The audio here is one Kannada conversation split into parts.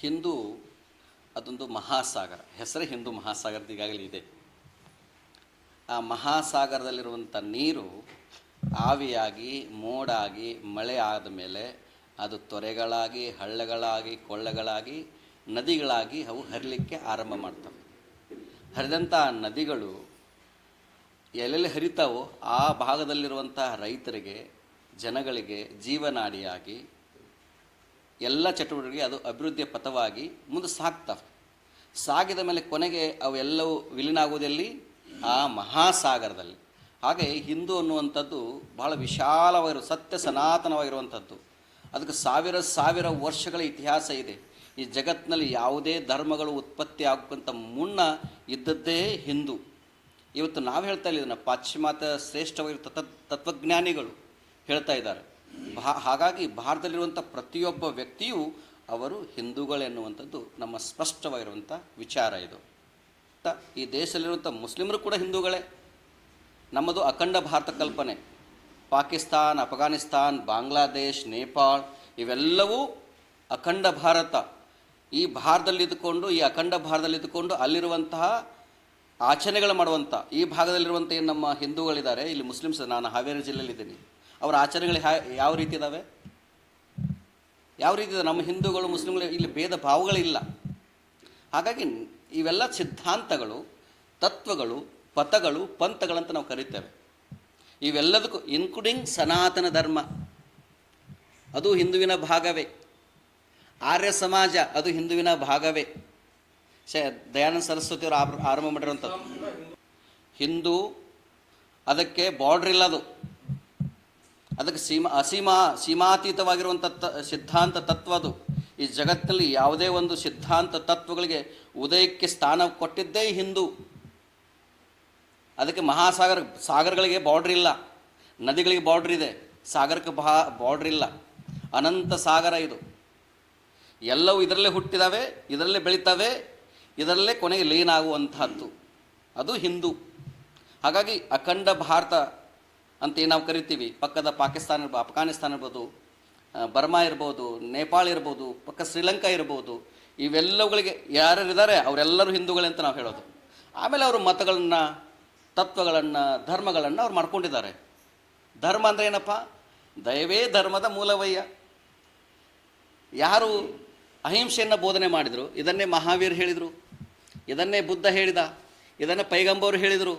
ಹಿಂದೂ ಅದೊಂದು ಮಹಾಸಾಗರ, ಹೆಸರೇ ಹಿಂದೂ ಮಹಾಸಾಗರದ ಈಗಾಗಲೇ ಇದೆ. ಆ ಮಹಾಸಾಗರದಲ್ಲಿರುವಂಥ ನೀರು ಆವಿಯಾಗಿ, ಮೋಡಾಗಿ, ಮಳೆ ಆದ ಮೇಲೆ ಅದು ತೊರೆಗಳಾಗಿ, ಹಳ್ಳಗಳಾಗಿ, ಕೊಳ್ಳಗಳಾಗಿ, ನದಿಗಳಾಗಿ ಅವು ಹರಿಲಿಕ್ಕೆ ಆರಂಭ ಮಾಡ್ತವೆ. ಹರಿದಂಥ ನದಿಗಳು ಎಲ್ಲೆಲ್ಲಿ ಹರಿತಾವೋ ಆ ಭಾಗದಲ್ಲಿರುವಂಥ ರೈತರಿಗೆ, ಜನಗಳಿಗೆ ಜೀವನಾಡಿಯಾಗಿ ಎಲ್ಲ ಚಟುವಟಿಕೆಗೆ ಅದು ಅಭಿವೃದ್ಧಿಯ ಪಥವಾಗಿ ಮುಂದೆ ಸಾಗ್ತವೆ ಸಾಗಿದ ಮೇಲೆ ಕೊನೆಗೆ ಅವೆಲ್ಲವೂ ವಿಲೀನ ಆಗುವುದೆಲ್ಲಿ? ಆ ಮಹಾಸಾಗರದಲ್ಲಿ. ಹಾಗೆ ಹಿಂದೂ ಅನ್ನುವಂಥದ್ದು ಬಹಳ ವಿಶಾಲವಾಗಿರೋ ಸತ್ಯ ಸನಾತನವಾಗಿರುವಂಥದ್ದು. ಅದಕ್ಕೆ ಸಾವಿರ ಸಾವಿರ ವರ್ಷಗಳ ಇತಿಹಾಸ ಇದೆ. ಈ ಜಗತ್ತಿನಲ್ಲಿ ಯಾವುದೇ ಧರ್ಮಗಳು ಉತ್ಪತ್ತಿ ಆಗುವಂಥ ಮುನ್ನ ಇದ್ದದ್ದೇ ಹಿಂದೂ. ಇವತ್ತು ನಾವು ಹೇಳ್ತಾ ಇಲ್ಲ ಪಾಶ್ಚಿಮಾತ್ಯ ಶ್ರೇಷ್ಠವಾಗಿರೋ ತತ್ವ, ತತ್ವಜ್ಞಾನಿಗಳು ಹೇಳ್ತಾ ಇದ್ದಾರೆ. ಹಾಗಾಗಿ ಭಾರತದಲ್ಲಿರುವಂಥ ಪ್ರತಿಯೊಬ್ಬ ವ್ಯಕ್ತಿಯೂ ಅವರು ಹಿಂದೂಗಳೆನ್ನುವಂಥದ್ದು ನಮ್ಮ ಸ್ಪಷ್ಟವಾಗಿರುವಂಥ ವಿಚಾರ ಇದು. ಈ ದೇಶದಲ್ಲಿರುವಂಥ ಮುಸ್ಲಿಮರು ಕೂಡ ಹಿಂದೂಗಳೇ. ನಮ್ಮದು ಅಖಂಡ ಭಾರತ ಕಲ್ಪನೆ. ಪಾಕಿಸ್ತಾನ್, ಅಫ್ಘಾನಿಸ್ತಾನ್, ಬಾಂಗ್ಲಾದೇಶ್, ನೇಪಾಳ್ ಇವೆಲ್ಲವೂ ಅಖಂಡ ಭಾರತ. ಈ ಭಾರತದಲ್ಲಿದ್ದುಕೊಂಡು ಈ ಅಖಂಡ ಭಾರತದಲ್ಲಿದ್ದುಕೊಂಡು ಅಲ್ಲಿರುವಂತಹ ಆಚರಣೆಗಳು ಮಾಡುವಂಥ ಈ ಭಾಗದಲ್ಲಿರುವಂಥ ಏನು ನಮ್ಮ ಹಿಂದೂಗಳಿದ್ದಾರೆ, ಇಲ್ಲಿ ಮುಸ್ಲಿಮ್ಸ್ ನಾನು ಹಾವೇರಿ ಜಿಲ್ಲೆಯಲ್ಲಿದ್ದೀನಿ. ಅವರ ಆಚರಣೆಗಳು ಯಾವ ರೀತಿ ಇದ್ದಾವೆ ಯಾವ ರೀತಿ ಇದೆ ನಮ್ಮ ಹಿಂದೂಗಳು ಮುಸ್ಲಿಮ್ಗಳು ಇಲ್ಲಿ ಭೇದ ಭಾವಗಳಿಲ್ಲ. ಹಾಗಾಗಿ ಇವೆಲ್ಲ ಸಿದ್ಧಾಂತಗಳು, ತತ್ವಗಳು, ಪಥಗಳು ಪಂಥಗಳಂತ ನಾವು ಕರಿತೇವೆ. ಇವೆಲ್ಲದಕ್ಕೂ ಇನ್ಕ್ಲೂಡಿಂಗ್ ಸನಾತನ ಧರ್ಮ. ಅದು ಹಿಂದುವಿನ ಭಾಗವೇ. ಆರ್ಯ ಸಮಾಜ, ಅದು ಹಿಂದುವಿನ ಭಾಗವೇ. ಶ, ದಯಾನಂದ ಸರಸ್ವತಿಯವರು ಆರ್- ಆರಂಭ ಮಾಡಿರುವಂಥದ್ದು. ಹಿಂದೂ, ಅದಕ್ಕೆ ಬಾರ್ಡ್ರ್ ಇಲ್ಲ ಅದು. ಅದಕ್ಕೆ ಸೀಮಾ, ಅಸೀಮಾ ಸೀಮಾತೀತವಾಗಿರುವಂಥ ತ- ಸಿದ್ಧಾಂತ ತತ್ವ ಅದು. ಈ ಜಗತ್ತಿನಲ್ಲಿ ಯಾವುದೇ ಒಂದು ಸಿದ್ಧಾಂತ ತತ್ವಗಳಿಗೆ ಉದಯಕ್ಕೆ ಸ್ಥಾನ ಕೊಟ್ಟಿದ್ದೇ ಹಿಂದೂ. ಅದಕ್ಕೆ ಮಹಾಸಾಗರ, ಸಾಗರಗಳಿಗೆ ಬಾರ್ಡ್ರ್ ಇಲ್ಲ. ನದಿಗಳಿಗೆ ಬಾರ್ಡ್ರ್ ಇದೆ. ಸಾಗರಕ್ಕೆ ಬಾ ಬಾರ್ಡ್ರ್ ಇಲ್ಲ. ಅನಂತ ಸಾಗರ ಇದು. ಎಲ್ಲವೂ ಇದರಲ್ಲೇ ಹುಟ್ಟಿದಾವೆ, ಇದರಲ್ಲೇ ಬೆಳೀತಾವೆ, ಇದರಲ್ಲೇ ಕೊನೆಗೆ ಲೀನ ಆಗುವಂತಹದ್ದು ಅದು ಹಿಂದೂ. ಹಾಗಾಗಿ ಅಖಂಡ ಭಾರತ ಅಂತ ನಾವು ಕರಿತೀವಿ. ಪಕ್ಕದ ಪಾಕಿಸ್ತಾನ ಇರ್ಬೋದು ಅಫ್ಘಾನಿಸ್ತಾನ ಇರ್ಬೋದು ಬರ್ಮಾ ಇರ್ಬೋದು, ನೇಪಾಳ ಇರ್ಬೋದು, ಪಕ್ಕ ಶ್ರೀಲಂಕಾ ಇರ್ಬೋದು, ಇವೆಲ್ಲವುಗಳಿಗೆ ಯಾರ್ಯಾರಿದ್ದಾರೆ ಅವರೆಲ್ಲರೂ ಹಿಂದೂಗಳೇ ಅಂತ ನಾವು ಹೇಳೋದು. ಆಮೇಲೆ ಅವರು ಮತಗಳನ್ನು, ತತ್ವಗಳನ್ನು, ಧರ್ಮಗಳನ್ನು ಅವ್ರು ಮಾಡ್ಕೊಂಡಿದ್ದಾರೆ. ಧರ್ಮ ಅಂದರೆ ಏನಪ್ಪ? ದಯವೇ ಧರ್ಮದ ಮೂಲವಯ್ಯ. ಯಾರು ಅಹಿಂಸೆಯನ್ನು ಬೋಧನೆ ಮಾಡಿದರು, ಇದನ್ನೇ ಮಹಾವೀರ್ ಹೇಳಿದರು, ಇದನ್ನೇ ಬುದ್ಧ ಹೇಳಿದ, ಇದನ್ನೇ ಪೈಗಂಬರು ಹೇಳಿದರು,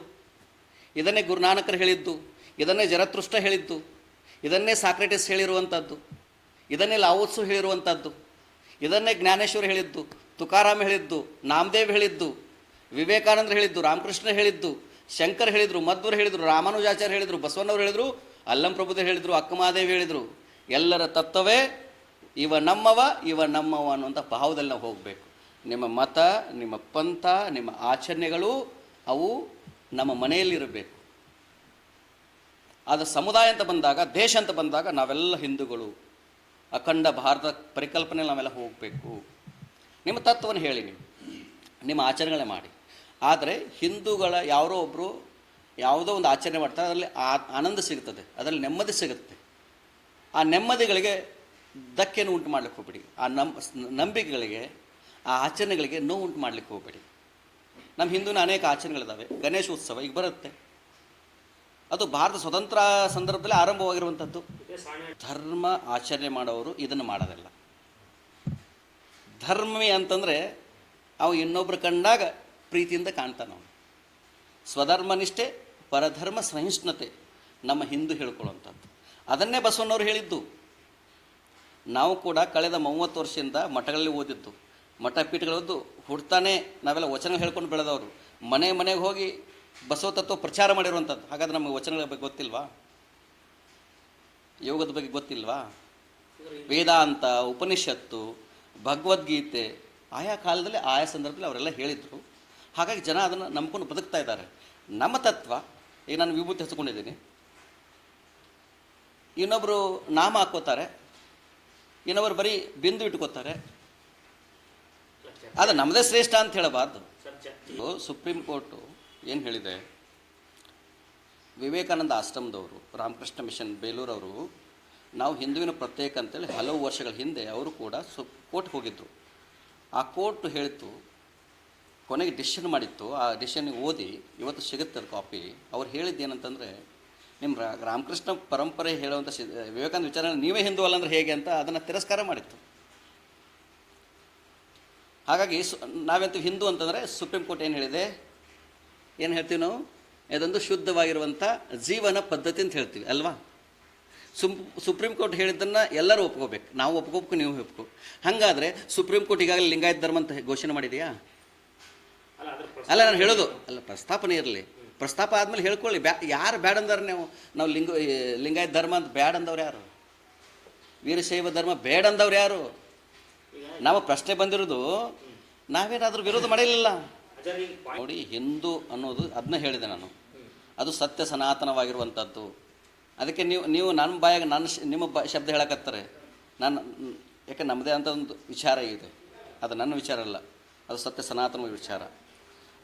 ಇದನ್ನೇ ಗುರುನಾನಕರು ಹೇಳಿದ್ದು ಇದನ್ನೇ ಜರತೃಷ್ಟ ಹೇಳಿದ್ದು, ಇದನ್ನೇ ಸಾಕ್ರೆಟಿಸ್ ಹೇಳಿರುವಂಥದ್ದು ಇದನ್ನೇ ಲಾವೋತ್ಸು ಹೇಳಿರುವಂಥದ್ದು ಇದನ್ನೇ ಜ್ಞಾನೇಶ್ವರ ಹೇಳಿದ್ದು, ತುಕಾರಾಮ್ ಹೇಳಿದ್ದು, ನಾಮದೇವ್ ಹೇಳಿದ್ದು, ವಿವೇಕಾನಂದರು ಹೇಳಿದ್ದು, ರಾಮಕೃಷ್ಣ ಹೇಳಿದ್ದು, ಶಂಕರ್ ಹೇಳಿದರು ಮಧ್ವರು ಹೇಳಿದರು, ರಾಮಾನುಜಾಚಾರ್ಯ ಹೇಳಿದರು, ಬಸವಣ್ಣವ್ರು ಹೇಳಿದರು, ಅಲ್ಲಂ ಪ್ರಭುದೇವ್ ಹೇಳಿದರು ಅಕ್ಕಮಹಾದೇವಿ ಹೇಳಿದರು. ಎಲ್ಲರ ತತ್ವವೇ ಇವ ನಮ್ಮವ ಇವ ನಮ್ಮವ ಅನ್ನುವಂಥ ಭಾವದಲ್ಲಿ ನಾವು ಹೋಗಬೇಕು. ನಿಮ್ಮ ಮತ, ನಿಮ್ಮ ಪಂಥ, ನಿಮ್ಮ ಆಚರಣೆಗಳು ಅವು ನಮ್ಮ ಮನೆಯಲ್ಲಿರಬೇಕು. ಆದರೆ ಸಮುದಾಯ ಅಂತ ಬಂದಾಗ, ದೇಶ ಅಂತ ಬಂದಾಗ ನಾವೆಲ್ಲ ಹಿಂದೂಗಳು. ಅಖಂಡ ಭಾರತ ಪರಿಕಲ್ಪನೆ ನಾವೆಲ್ಲ ಹೋಗಬೇಕು. ನಿಮ್ಮ ತತ್ವವನ್ನು ಹೇಳಿ ನೀವು. ನಿಮ್ಮ ಆಚರಣೆಗಳೇ ಮಾಡಿ. ಆದರೆ ಹಿಂದೂಗಳ ಯಾರೋ ಒಬ್ಬರು ಯಾವುದೋ ಒಂದು ಆಚರಣೆ ಮಾಡ್ತಾರೆ, ಅದರಲ್ಲಿ ಆನಂದ ಸಿಗುತ್ತದೆ, ಅದರಲ್ಲಿ ನೆಮ್ಮದಿ ಸಿಗುತ್ತೆ. ಆ ನೆಮ್ಮದಿಗಳಿಗೆ ಧಕ್ಕೆಯನ್ನು ಉಂಟು ಮಾಡ್ಲಿಕ್ಕೆ ಹೋಗ್ಬೇಡಿ. ಆ ನಂಬ ನಂಬಿಕೆಗಳಿಗೆ, ಆ ಆಚರಣೆಗಳಿಗೆ ನೋವು ಉಂಟು ಮಾಡ್ಲಿಕ್ಕೆ ಹೋಗಬೇಡಿ. ನಮ್ಮ ಹಿಂದೂನ ಅನೇಕ ಆಚರಣೆಗಳಿದ್ದಾವೆ ಗಣೇಶ ಉತ್ಸವ, ಈಗ ಬರುತ್ತೆ. ಅದು ಭಾರತ ಸ್ವತಂತ್ರ ಸಂದರ್ಭದಲ್ಲಿ ಆರಂಭವಾಗಿರುವಂಥದ್ದು. ಧರ್ಮ ಆಚರಣೆ ಮಾಡೋರು ಇದನ್ನು ಮಾಡೋದಿಲ್ಲ. ಧರ್ಮವೇ ಅಂತಂದರೆ ಅವು ಇನ್ನೊಬ್ಬರು ಕಂಡಾಗ ಪ್ರೀತಿಯಿಂದ ಕಾಣ್ತಾನೆ ಅವನು. ಸ್ವಧರ್ಮನಿಷ್ಠೆ, ಪರಧರ್ಮ ಸಹಿಷ್ಣುತೆ, ನಮ್ಮ ಹಿಂದೂ ಹೇಳ್ಕೊಳ್ಳುವಂಥದ್ದು. ಅದನ್ನೇ ಬಸವಣ್ಣವ್ರು ಹೇಳಿದ್ದು. ನಾವು ಕೂಡ ಕಳೆದ ಮೂವತ್ತು ವರ್ಷದಿಂದ ಮಠಗಳಲ್ಲಿ ಓದಿದ್ದು. ಮಠ ಪೀಠಗಳದ್ದು ಹುಡ್ತಾನೆ, ನಾವೆಲ್ಲ ವಚನ ಹೇಳ್ಕೊಂಡು ಬೆಳೆದವರು. ಮನೆ ಮನೆಗೆ ಹೋಗಿ ಬಸವ ತತ್ವ ಪ್ರಚಾರ ಮಾಡಿರುವಂಥದ್ದು. ಹಾಗಾದ್ರೆ ನಮಗೆ ವಚನಗಳ ಬಗ್ಗೆ ಗೊತ್ತಿಲ್ವಾ? ಯೋಗದ ಬಗ್ಗೆ ಗೊತ್ತಿಲ್ವಾ? ವೇದಾಂತ ಉಪನಿಷತ್ತು ಭಗವದ್ಗೀತೆ ಆಯಾ ಕಾಲದಲ್ಲಿ ಆಯಾ ಸಂದರ್ಭದಲ್ಲಿ ಅವರೆಲ್ಲ ಹೇಳಿದರು. ಹಾಗಾಗಿ ಜನ ಅದನ್ನು ನಂಬ್ಕೊಂಡು ಬದುಕ್ತಾ ಇದ್ದಾರೆ. ನಮ್ಮ ತತ್ವ ಈಗ ನಾನು ವಿಭೂತಿ ಹಚ್ಕೊಂಡಿದ್ದೀನಿ. ಇನ್ನೊಬ್ಬರು ನಾಮ ಹಾಕೋತಾರೆ ಇನ್ನೊಬ್ಬರು ಬರೀ ಬಿಂದು ಇಟ್ಕೋತಾರೆ. ಅದು ನಮ್ಮದೇ ಶ್ರೇಷ್ಠ ಅಂತ ಹೇಳಬಾರ್ದು. Supreme court. ಏನು ಹೇಳಿದೆ? ವಿವೇಕಾನಂದ ಆಶ್ರಮದವರು, ರಾಮಕೃಷ್ಣ ಮಿಷನ್ ಬೇಲೂರವರು, ನಾವು ಹಿಂದುವಿನ ಪ್ರತ್ಯೇಕ ಅಂತೇಳಿ ಹಲವು ವರ್ಷಗಳ ಹಿಂದೆ ಅವರು ಕೂಡ ಸು, ಕೋರ್ಟ್ ಹೋಗಿದ್ದರು ಆ ಕೋರ್ಟ್ ಹೇಳಿತು, ಕೊನೆಗೆ ಡಿಸಿಷನ್ ಮಾಡಿತ್ತು. ಆ ಡಿಸಿಷನ್ ಓದಿ ಇವತ್ತು ಸಿಗುತ್ತೆ ಕಾಪಿ. ಅವ್ರು ಹೇಳಿದ್ದು ಏನಂತಂದರೆ ನಿಮ್ಮ ರಾಮಕೃಷ್ಣ ಪರಂಪರೆ ಹೇಳುವಂಥ ವಿವೇಕಾನಂದ ವಿಚಾರ ನೀವೇ ಹಿಂದೂ ಅಲ್ಲ ಅಂದ್ರೆ ಹೇಗೆ ಅಂತ ಅದನ್ನು ತಿರಸ್ಕಾರ ಮಾಡಿತ್ತು. ಹಾಗಾಗಿ ಸು, ನಾವೆಂತೂ ಹಿಂದೂ ಅಂತಂದರೆ ಸುಪ್ರೀಂ ಕೋರ್ಟ್ ಏನು ಹೇಳಿದೆ? ಏನು ಹೇಳ್ತೀವಿ ನಾವು? ಇದೊಂದು ಶುದ್ಧವಾಗಿರುವಂಥ ಜೀವನ ಪದ್ಧತಿ ಅಂತ ಹೇಳ್ತೀವಿ ಅಲ್ವಾ? ಸುಮ್ ಸುಪ್ರೀಂ ಕೋರ್ಟ್ ಹೇಳಿದ್ದನ್ನು ಎಲ್ಲರೂ ಒಪ್ಕೋಬೇಕು. ನಾವು ಒಪ್ಕೋಬೇಕು ನೀವು ಒಪ್ಕೋ. ಹಾಗಾದರೆ ಸುಪ್ರೀಂ ಕೋರ್ಟ್ ಈಗಾಗಲೇ ಲಿಂಗಾಯತ ಧರ್ಮ ಅಂತ ಘೋಷಣೆ ಮಾಡಿದೆಯಾ? ಅಲ್ಲ ನಾನು ಹೇಳೋದು. ಅಲ್ಲ ಪ್ರಸ್ತಾಪನೆ ಇರಲಿ. ಪ್ರಸ್ತಾಪ ಆದಮೇಲೆ ಹೇಳ್ಕೊಳ್ಳಿ. ಬ್ಯಾ ಯಾರು ಬ್ಯಾಡ್ ಅಂದ್ರೆ ನೀವು? ನಾವು ಲಿಂಗ ಲಿಂಗಾಯತ ಧರ್ಮ ಅಂತ ಬ್ಯಾಡ್ ಅಂದವ್ರು ಯಾರು? ವೀರಶೈವ ಧರ್ಮ ಬೇಡ ಅಂದವ್ರು ಯಾರು? ನಾವು ಪ್ರಶ್ನೆ ಬಂದಿರೋದು ನಾವೇನಾದರೂ ವಿರೋಧ ಮಾಡಿರಲಿಲ್ಲ? point- ನೋಡಿ ಹಿಂದೂ ಅನ್ನೋದು ಅದನ್ನ ಹೇಳಿದೆ ನಾನು. ಅದು ಸತ್ಯ ಸನಾತನವಾಗಿರುವಂಥದ್ದು. ಅದಕ್ಕೆ ನೀವು ನೀವು ನನ್ನ ಬಾಯಾಗ ನನ್ನ ನಿಮ್ಮ ಬ ಶಬ್ದ ಹೇಳಕತ್ತಾರೆ. ನಾನು ಯಾಕೆ ನಮ್ಮದೇ ಅಂತ ಒಂದು ವಿಚಾರ ಇದೆ. ಅದು ನನ್ನ ವಿಚಾರ ಅಲ್ಲ. ಅದು ಸತ್ಯ ಸನಾತನ ವಿಚಾರ.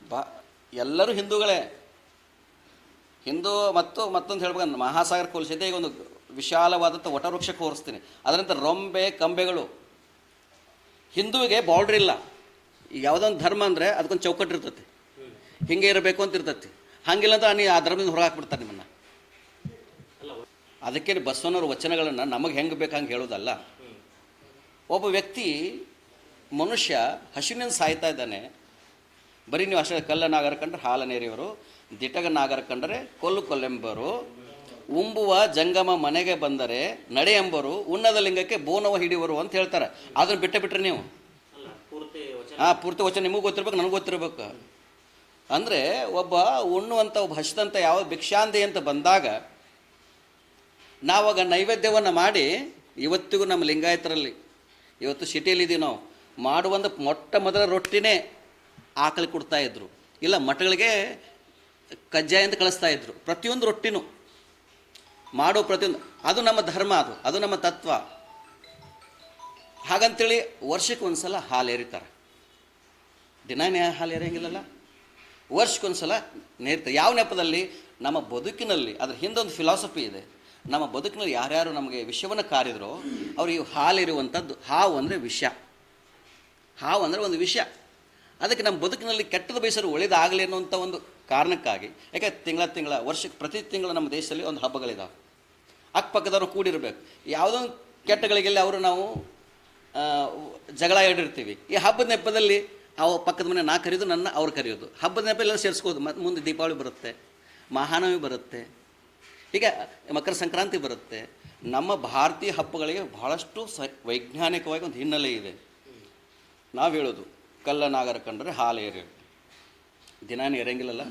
ಬಾ ಎಲ್ಲರೂ ಹಿಂದೂಗಳೇ. ಹಿಂದೂ ಮತ್ತು ಮತ್ತೊಂದು ಹೇಳ್ಬೇಕು ಮಹಾಸಾಗರ ಕೋಲ್ಸಿದೆ ಈಗ ಒಂದು ವಿಶಾಲವಾದಂಥ ವಟವೃಕ್ಷಕ್ಕೆ ಹೋರಿಸ್ತೀನಿ. ಅದರಂತೆ ರೊಂಬೆ ಕಂಬೆಗಳು. ಹಿಂದೂವಿಗೆ ಬಾರ್ಡ್ರ್ ಇಲ್ಲ. ಈಗ ಯಾವುದೊಂದು ಧರ್ಮ ಅಂದರೆ ಅದಕ್ಕೊಂದು ಚೌಕಟ್ಟು ಇರ್ತೈತಿ. ಹಿಂಗೆ ಇರಬೇಕು ಅಂತ ಇರ್ತೈತಿ. ಹಾಗಿಲ್ಲ ಅಂದ್ರೆ ನೀ ಆ ಧರ್ಮದಿಂದ ಹೊರಗೆ ಹಾಕ್ಬಿಡ್ತಾರೆ ನಿಮ್ಮನ್ನು. ಅದಕ್ಕೆ ಬಸವನವ್ರ ವಚನಗಳನ್ನು ನಮಗೆ ಹೆಂಗೆ ಬೇಕು ಹಂಗೆ ಹೇಳೋದಲ್ಲ. ಒಬ್ಬ ವ್ಯಕ್ತಿ ಮನುಷ್ಯ ಹಸಿವಿನಿಂದ ಸಾಯ್ತಾ ಇದ್ದಾನೆ. ಬರೀ ನೀವು ಅಷ್ಟೇ ಕಲ್ಲ ನಾಗರ ಕಂಡ್ರೆ ಹಾಲ ನೇರಿಯವರು ದಿಟಗ ನಾಗರ ಕಂಡರೆ ಕೊಲ್ಲು ಕೊಲ್ಲೆಂಬರು, ಉಂಬುವ ಜಂಗಮ ಮನೆಗೆ ಬಂದರೆ ನಡೆ ಎಂಬರು, ಉನ್ನದ ಲಿಂಗಕ್ಕೆ ಬೋನವ ಹಿಡಿಯುವರು ಅಂತ ಹೇಳ್ತಾರೆ. ಅದನ್ನು ಬಿಟ್ಟೆ ಬಿಟ್ರೆ ನೀವು. ಆ ಪೂರ್ತಿ ವಚನ ನಿಮಗೂ ಗೊತ್ತಿರ್ಬೇಕು, ನನಗೆ ಗೊತ್ತಿರ್ಬೇಕು. ಅಂದರೆ ಒಬ್ಬ ಉಣ್ಣುವಂಥ ಒಬ್ಬ ಹಸಿದಂಥ ಯಾವ ಭಿಕ್ಷಾಂದಿ ಅಂತ ಬಂದಾಗ, ನಾವಾಗ ನೈವೇದ್ಯವನ್ನು ಮಾಡಿ, ಇವತ್ತಿಗೂ ನಮ್ಮ ಲಿಂಗಾಯತರಲ್ಲಿ, ಇವತ್ತು ಸಿಟಿಯಲ್ಲಿದ್ದೀವಿ ನಾವು ಮಾಡುವಂಥ ಮೊಟ್ಟ ಮೊದಲ ರೊಟ್ಟಿನೇ ಆಕಳಿ ಕೊಡ್ತಾ ಇದ್ರು. ಇಲ್ಲ, ಮಠಗಳಿಗೆ ಕಜ್ಜಾಯ ಅಂತ ಕಳಿಸ್ತಾ ಇದ್ರು. ಪ್ರತಿಯೊಂದು ರೊಟ್ಟಿನೂ. ಮಾಡೋ ಪ್ರತಿಯೊಂದು, ಅದು ನಮ್ಮ ಧರ್ಮ ಅದು ಅದು ನಮ್ಮ ತತ್ವ. ಹಾಗಂತೇಳಿ ವರ್ಷಕ್ಕೆ ಒಂದು ಸಲ ಹಾಲು ಎರಿತಾರೆ ದಿನಾನೇ ಹಾಲು ಎರೆಯಂಗಿಲ್ಲಲ್ಲ? ವರ್ಷಕ್ಕೊಂದು ಸಲ ನೇರ್ತ ಯಾವ ನೆಪದಲ್ಲಿ ನಮ್ಮ ಬದುಕಿನಲ್ಲಿ, ಅದ್ರ ಹಿಂದೊಂದು ಫಿಲಾಸಫಿ ಇದೆ. ನಮ್ಮ ಬದುಕಿನಲ್ಲಿ ಯಾರ್ಯಾರು ನಮಗೆ ವಿಷವನ್ನು ಕಾರಿದ್ರೋ, ಅವ್ರಿಗೆ ಹಾಲು ಇರುವಂಥದ್ದು ಹಾವು ಅಂದರೆ ವಿಷ. ಹಾವು ಅಂದರೆ ಒಂದು ವಿಷ. ಅದಕ್ಕೆ ನಮ್ಮ ಬದುಕಿನಲ್ಲಿ ಕೆಟ್ಟದ ಬಯಸರು ಒಳ್ಳೇದಾಗಲಿ ಅನ್ನುವಂಥ ಒಂದು ಕಾರಣಕ್ಕಾಗಿ, ಯಾಕೆ ತಿಂಗಳ ತಿಂಗಳ, ವರ್ಷಕ್ಕೆ ಪ್ರತಿ ತಿಂಗಳು ನಮ್ಮ ದೇಶದಲ್ಲಿ ಒಂದು ಹಬ್ಬಗಳಿದ್ದಾವೆ ಅಕ್ಕಪಕ್ಕದವ್ರು ಕೂಡಿರಬೇಕು. ಯಾವುದೋ ಕೆಟ್ಟಗಳಿಗೆಲ್ಲ ಅವರು ನಾವು ಜಗಳ ಇಡಿರ್ತೀವಿ ಈ ಹಬ್ಬದ ನೆಪದಲ್ಲಿ ಅವ ಪಕ್ಕದ ಮನೆ ನಾ ಕರೆಯೋದು, ನನ್ನ ಅವ್ರು ಕರೆಯೋದು. ಹಬ್ಬದ ನೆಪದಲ್ಲಿ ಸೇರಿಸ್ಕೋದು ಮತ್ತು ಮುಂದೆ ದೀಪಾವಳಿ ಬರುತ್ತೆ, ಮಹಾನವಮಿ ಬರುತ್ತೆ ಹೀಗೆ ಮಕರ ಸಂಕ್ರಾಂತಿ ಬರುತ್ತೆ. ನಮ್ಮ ಭಾರತೀಯ ಹಬ್ಬಗಳಿಗೆ ಬಹಳಷ್ಟು ಸ, ವೈಜ್ಞಾನಿಕವಾಗಿ ಒಂದು ಹಿನ್ನೆಲೆ ಇದೆ. ನಾವು ಹೇಳೋದು, ಕಲ್ಲ ನಾಗರ ಕಂಡ್ರೆ ಹಾಲು ಏರಿ ದಿನಾನು ಎರಂಗಿಲ್ಲಲ್ಲ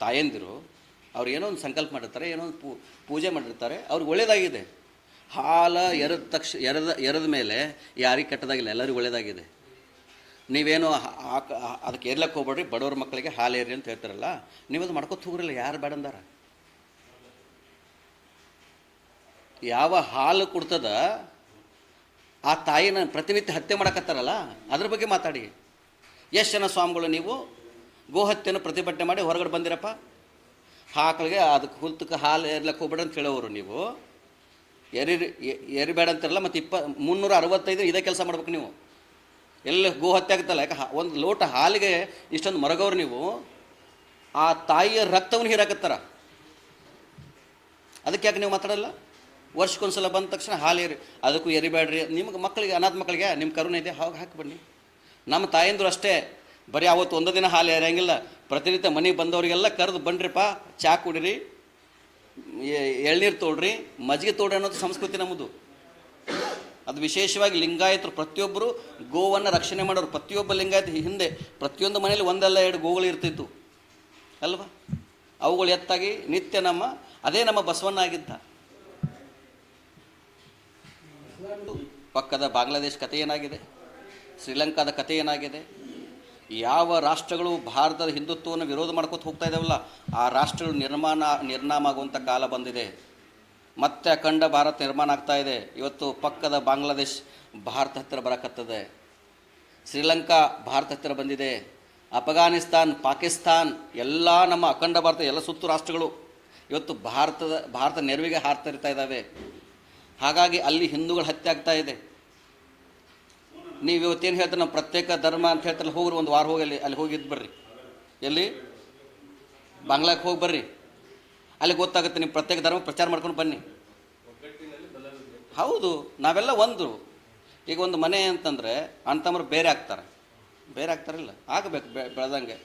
ತಾಯಂದಿರು, ಅವ್ರು ಏನೋ ಒಂದು ಸಂಕಲ್ಪ ಮಾಡಿರ್ತಾರೆ, ಏನೋ ಒಂದು ಪೂಜೆ ಮಾಡಿರ್ತಾರೆ, ಅವ್ರಿಗೆ ಒಳ್ಳೆಯದಾಗಿದೆ ಹಾಲು ಎರದ ತಕ್ಷ, ಎರದ, ಎರೆದ ಮೇಲೆ ಯಾರಿಗೆ ಕೆಟ್ಟದಾಗಿಲ್ಲ, ಎಲ್ಲರಿಗೂ ಒಳ್ಳೇದಾಗಿದೆ. ನೀವೇನು ಹಾಕ ಅದಕ್ಕೆ ಏರ್ಲಕ್ಕೆ ಹೋಗ್ಬೇಡ್ರಿ, ಬಡವ್ರ ಮಕ್ಕಳಿಗೆ ಹಾಲು ಏರಿ ಅಂತ ಹೇಳ್ತಾರಲ್ಲ, ನೀವದು ಮಾಡ್ಕೋ ಮಾಡ್ಕೊತ ಹೋಗ್ರಲ್ಲ, ಯಾರು ಬೇಡಂದಾರ ಯಾವ ಹಾಲು ಕೊಡ್ತದ, ಆ ತಾಯಿನ ಪ್ರತಿನಿತ್ಯ ಹತ್ಯೆ ಮಾಡಕತ್ತಾರಲ್ಲ, ಅದ್ರ ಬಗ್ಗೆ ಮಾತಾಡಿ. ಎಷ್ಟು ಜನ ಸ್ವಾಮಿಗಳು ನೀವು? ಗೋಹತ್ಯೆಯನ್ನು ಪ್ರತಿಭಟನೆ ಮಾಡಿ ಹೊರಗಡೆ ಬಂದಿರಪ್ಪ? ಹಾಕಳಿಗೆ ಅದಕ್ಕೆ ಹುಲ್ತಕ್ಕೆ ಹಾಲು ಏರ್ಲಕ್ಕೆ ಹೋಗ್ಬೇಡ ಅಂತ ಹೇಳೋರು ನೀವು. ಎರಿ ಎರಿಬೇಡ ಅಂತಾರಲ್ಲ, ಮತ್ತು ಇಪ್ಪ ಮುನ್ನೂರ ಅರವತ್ತೈದು ಇದೇ ಕೆಲಸ ಮಾಡ್ಬೇಕು ನೀವು. ಎಲ್ಲ ಗೋ ಹತ್ಯೆ ಆಗುತ್ತಲ್ಲ? ಯಾಕೆ ಒಂದು ಲೋಟ ಹಾಲಿಗೆ ಇಷ್ಟೊಂದು ಮರಗವ್ರು ನೀವು, ಆ ತಾಯಿಯ ರಕ್ತವನ್ನು ಹೀರಾಕತ್ತಾರ? ಅದಕ್ಕೆ ಯಾಕೆ ನೀವು ಮಾತಾಡಲ್ಲ? ವರ್ಷಕ್ಕೊಂದ್ಸಲ ಬಂದ ತಕ್ಷಣ ಹಾಲು ಏರಿ ಅದಕ್ಕೂ ಎರಿಬೇಡ್ರಿ ನಿಮ್ಗೆ ಮಕ್ಕಳಿಗೆ, ಅನಾಥ ಮಕ್ಕಳಿಗೆ ನಿಮ್ಮ ಕರುಣೆ ಇದೆ, ಹಾಗೆ ಹಾಕಿ ಬನ್ನಿ. ನಮ್ಮ ತಾಯಂದರು ಅಷ್ಟೇ. ಬರೀ ಅವತ್ತು ಒಂದು ದಿನ ಹಾಲು ಎರೆಯಂಗಿಲ್ಲ ಪ್ರತಿನಿತ್ಯ ಮನೆಗೆ ಬಂದವರಿಗೆಲ್ಲ ಕರೆದು ಬನ್ನಿರಿಪ್ಪ ಚಾ ಕುಡಿರಿ ಎಳ್ನೀರು ತೋಡ್ರಿ, ಮಜ್ಜಿಗೆ ತೋಡ್ರಿ ಅನ್ನೋದು ಸಂಸ್ಕೃತಿ ನಮ್ಮದು. ಅದು ವಿಶೇಷವಾಗಿ ಲಿಂಗಾಯತರು, ಪ್ರತಿಯೊಬ್ಬರು ಗೋವನ್ನು ರಕ್ಷಣೆ ಮಾಡೋರು, ಪ್ರತಿಯೊಬ್ಬ ಲಿಂಗಾಯತ ಹಿಂದೆ, ಪ್ರತಿಯೊಂದು ಮನೆಯಲ್ಲಿ ಒಂದಲ್ಲ ಎರಡು ಗೋಗಳು ಇರ್ತಿತ್ತು. ಅಲ್ವಾ? ಅವುಗಳು ಎತ್ತಾಗಿ ನಿತ್ಯ ನಮ್ಮ, ಅದೇ ನಮ್ಮ ಬಸವಣ್ಣ ಆಗಿದ್ದ ಪಕ್ಕದ ಬಾಂಗ್ಲಾದೇಶ ಕಥೆ ಏನಾಗಿದೆ? ಶ್ರೀಲಂಕಾದ ಕಥೆ ಏನಾಗಿದೆ? ಯಾವ ರಾಷ್ಟ್ರಗಳು ಭಾರತದ ಹಿಂದುತ್ವವನ್ನು ವಿರೋಧ ಮಾಡ್ಕೋತ ಹೋಗ್ತಾ ಇದ್ದಾವಲ್ಲ ಆ ರಾಷ್ಟ್ರಗಳು ನಿರ್ಮಾಣ, ನಿರ್ನಾಮ ಆಗುವಂಥ ಕಾಲ ಬಂದಿದೆ. ಮತ್ತೆ ಅಖಂಡ ಭಾರತ ನಿರ್ಮಾಣ ಆಗ್ತಾ ಇದೆ. ಇವತ್ತು ಪಕ್ಕದ ಬಾಂಗ್ಲಾದೇಶ್ ಭಾರತ ಹತ್ತಿರ ಬರಕತ್ತದೆ. ಶ್ರೀಲಂಕಾ ಭಾರತ ಹತ್ತಿರ ಬಂದಿದೆ. ಅಫ್ಘಾನಿಸ್ತಾನ್, ಪಾಕಿಸ್ತಾನ್, ಎಲ್ಲ ನಮ್ಮ ಅಖಂಡ ಭಾರತ, ಎಲ್ಲ ಸುತ್ತು ರಾಷ್ಟ್ರಗಳು ಇವತ್ತು ಭಾರತದ, ಭಾರತ ನೆರವಿಗೆ ಹಾರ್ತಾ ಇರ್ತಾ ಇದ್ದಾವೆ. ಹಾಗಾಗಿ ಅಲ್ಲಿ ಹಿಂದೂಗಳು ಹತ್ಯೆ ಆಗ್ತಾ ಇದೆ. ನೀವು ಇವತ್ತೇನು ಹೇಳ್ತಾರೆ? ನಾವು ಪ್ರತ್ಯೇಕ ಧರ್ಮ ಅಂತ ಹೇಳ್ತಾರೆ ಹೋಗ್ರಿ, ಒಂದು ವಾರ ಹೋಗಿ ಅಲ್ಲಿ ಅಲ್ಲಿ ಹೋಗಿದ್ದು ಬರ್ರಿ. ಎಲ್ಲಿ? ಬಾಂಗ್ಲಾಕ್ಕೆ ಹೋಗಿ ಬರ್ರಿ. ಅಲ್ಲಿ ಗೊತ್ತಾಗುತ್ತೆ ನೀವು ಪ್ರತ್ಯೇಕ ಧರ್ಮ ಪ್ರಚಾರ ಮಾಡ್ಕೊಂಡು ಬನ್ನಿ. ಹೌದು, ನಾವೆಲ್ಲ ಒಂದು ಈಗ ಒಂದು ಮನೆ ಅಂತಂದರೆ ಅಂತಂದ್ರೆ ಬೇರೆ ಆಗ್ತಾರೆ. ಬೇರೆ ಆಗ್ತಾರಿಲ್ಲ ಆಗಬೇಕು ಬೆಳೆದಂಗೆ.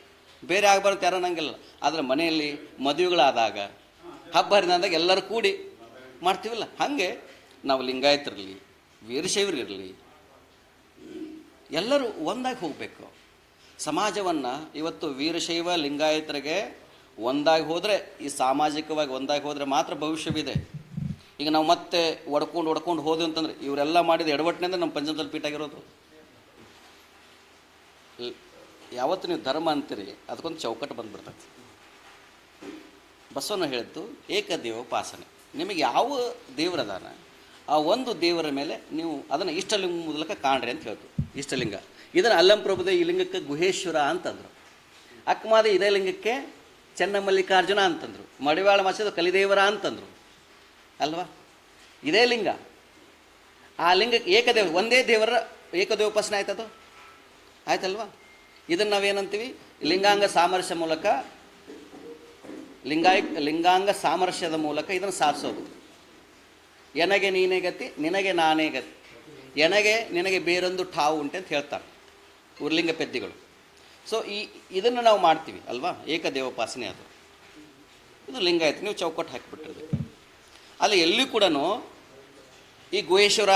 ಬೇರೆ ಆಗಬಾರ್ದು ಯಾರು ಅನ್ನಂಗಿಲ್ಲ. ಆದರೆ ಮನೆಯಲ್ಲಿ ಮದುವೆಗಳಾದಾಗ, ಹಬ್ಬ ಹರಿದಾದಾಗ ಎಲ್ಲರೂ ಕೂಡಿ ಮಾಡ್ತೀವಲ್ಲ ಹಾಗೆ ನಾವು ಲಿಂಗಾಯತರಿರಲಿ, ವೀರಶೈವರಿರಲಿ, ಎಲ್ಲರೂ ಒಂದಾಗಿ ಹೋಗಬೇಕು. ಸಮಾಜವನ್ನು ಇವತ್ತು ವೀರಶೈವ ಲಿಂಗಾಯತರಿಗೆ ಒಂದಾಗಿ ಹೋದರೆ, ಈ ಸಾಮಾಜಿಕವಾಗಿ ಒಂದಾಗಿ ಹೋದರೆ ಮಾತ್ರ ಭವಿಷ್ಯವಿದೆ. ಈಗ ನಾವು ಮತ್ತೆ ಒಡ್ಕೊಂಡು ಒಡ್ಕೊಂಡು ಹೋದ್ವಿ ಅಂತಂದ್ರೆ, ಇವರೆಲ್ಲ ಮಾಡಿದ ಎಡವಟ್ಟಿನಿಂದ ನಮ್ಮ ಪಂಚಮದಲ್ಲಿ ಪೀಠಾಗಿರೋದು ಯಾವತ್ತು ನೀವು ಧರ್ಮ ಅಂತೀರಿ, ಅದಕ್ಕೊಂದು ಚೌಕಟ್ಟು ಬಂದ್ಬಿಡ್ತೈತಿ. ಬಸವನ ಹೇಳಿದ್ದು ಏಕದೇವೋಪಾಸನೆ ನಿಮಗೆ ಯಾವ ದೇವರದಾನ, ಆ ಒಂದು ದೇವರ ಮೇಲೆ ನೀವು ಅದನ್ನು ಇಷ್ಟಲಿಂಗ ಮೂಲಕ ಕಾಣ್ರಿ ಅಂತ ಹೇಳ್ತು. ಇಷ್ಟಲಿಂಗ. ಇದನ್ನು ಅಲ್ಲಂಪ್ರಭುದೇ ಈ ಲಿಂಗಕ್ಕೆ ಗುಹೇಶ್ವರ ಅಂತಂದರು. ಅಕ್ಮಾದ ಇದೇ ಲಿಂಗಕ್ಕೆ ಚೆನ್ನಮಲ್ಲಿಕಾರ್ಜುನ ಅಂತಂದರು, ಮಡಿವಾಳ ಮಾಸದ ಕಲಿದೇವರ ಅಂತಂದರು, ಅಲ್ವಾ? ಇದೇ ಲಿಂಗ. ಆ ಲಿಂಗಕ್ಕೆ ಏಕದೇವ, ಒಂದೇ ದೇವರ ಏಕದೇವೋಪಾಸನೆ ಆಯ್ತದು ಆಯ್ತಲ್ವಾ? ಇದನ್ನು ನಾವೇನಂತೀವಿ? ಲಿಂಗಾಂಗ ಸಾಮರಸ್ಯ ಮೂಲಕ, ಲಿಂಗಾಯ, ಲಿಂಗಾಂಗ ಸಾಮರಸ್ಯದ ಮೂಲಕ ಇದನ್ನು ಸಾಧಿಸೋದು ಎನಗೆ ನೀನೇ ಗತಿ, ನಿನಗೆ ನಾನೇ ಗತಿ. ಎನಗೆ, ನಿನಗೆ ಬೇರೊಂದು ಠಾವು ಉಂಟೆ ಅಂತ ಹೇಳ್ತಾರೆ ಉರ್ಲಿಂಗ ಪೆದ್ದಿಗಳು ಸೊ ಈ, ಇದನ್ನು ನಾವು ಮಾಡ್ತೀವಿ, ಅಲ್ವಾ? ಏಕದೇವೋಪಾಸನೆ ಅದು. ಇದು ಲಿಂಗಾಯತ ನೀವು ಚೌಕಟ್ಟು ಹಾಕಿಬಿಟ್ಟಿರೋದು ಅಲ್ಲಿ ಎಲ್ಲಿ ಕೂಡ ಈ ಗುಹೇಶ್ವರ,